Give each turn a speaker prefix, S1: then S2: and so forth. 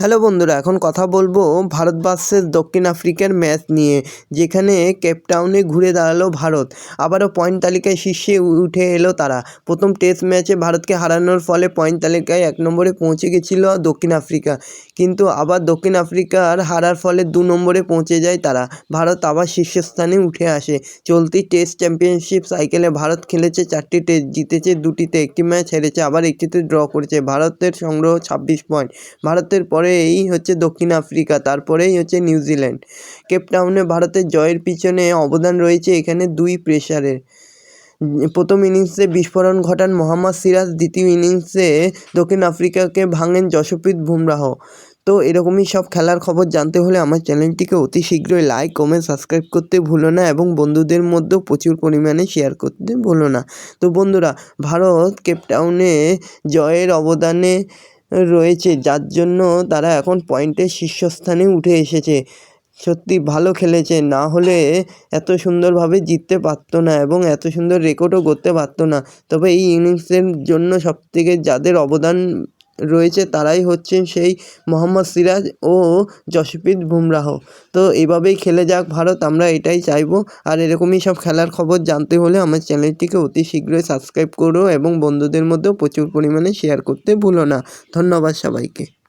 S1: Hello বন্ধুরা, এখন কথা বলব ভারত ভার্সেস দক্ষিণ আফ্রিকার ম্যাচ নিয়ে, যেখানে কেপটাউনে ঘুরে দাঁড়াল ভারত। আবারও পয়েন্ট তালিকায় শীর্ষে উঠে এলো তারা। প্রথম টেস্ট ম্যাচে ভারতকে হারানোর ফলে পয়েন্ট তালিকায় এক নম্বরে পৌঁছে গেছিল দক্ষিণ আফ্রিকা। কিন্তু আবার দক্ষিণ আফ্রিকার হারার ফলে দু নম্বরে পৌঁছে যায় তারা। ভারত আবার শীর্ষস্থানে উঠে আসে। চলতি টেস্ট চ্যাম্পিয়নশিপ সাইকেলে ভারত খেলেছে চারটি টেস্ট জিতেছে দুটিতে একটি ম্যাচ হেরেছে আবার একটিতে ড্র করেছে। ভারতের সংগ্রহ ছাব্বিশ পয়েন্ট ভারতের পরে এই হচ্ছে দক্ষিণ আফ্রিকা, তারপরেই হচ্ছে নিউজিল্যান্ড কেপটাউনে ভারতের জয়ের পিছনে অবদান রয়েছে এখানে দুই প্রেশারের প্রথম ইনিংসে বিস্ফোরণ ঘটান মোহাম্মদ সিরাজ, দ্বিতীয় ইনিংসে দক্ষিণ আফ্রিকাকে ভাঙেন যশপ্রীত বুমরাহ। তো এরকমই সব খেলার খবর জানতে হলে আমার চ্যানেলটিকে অতি শীঘ্রই লাইক কমেন্ট সাবস্ক্রাইব করতে ভুলো না এবং বন্ধুদের মধ্যেও প্রচুর পরিমাণে শেয়ার করতে ভুলো না। তো বন্ধুরা, ভারত কেপটাউনে জয়ের অবদানে রয়েছে, যার জন্য তারা এখন পয়েন্টের শীর্ষস্থানে উঠে এসেছে। সত্যি ভালো খেলেছে, না হলে এত সুন্দরভাবে জিততে পারতো না এবং এত সুন্দর রেকর্ডও করতে পারতো না। তবে এই ইনিংসের জন্য সবথেকে যাদের অবদান রয়েছে তারাই হচ্ছেন সেই মোহাম্মদ সিরাজ ও যশপ্রীত বুমরাহ। তো এভাবেই খেলে যাক ভারত, আমরা এটাই চাইব। আর এরকমই সব খেলার খবর জানতে হলে আমার চ্যানেলটিকে অতি শীঘ্রই সাবস্ক্রাইব করো এবং বন্ধুদের মধ্যেও প্রচুর পরিমাণে শেয়ার করতে ভুলো না। ধন্যবাদ সবাইকে।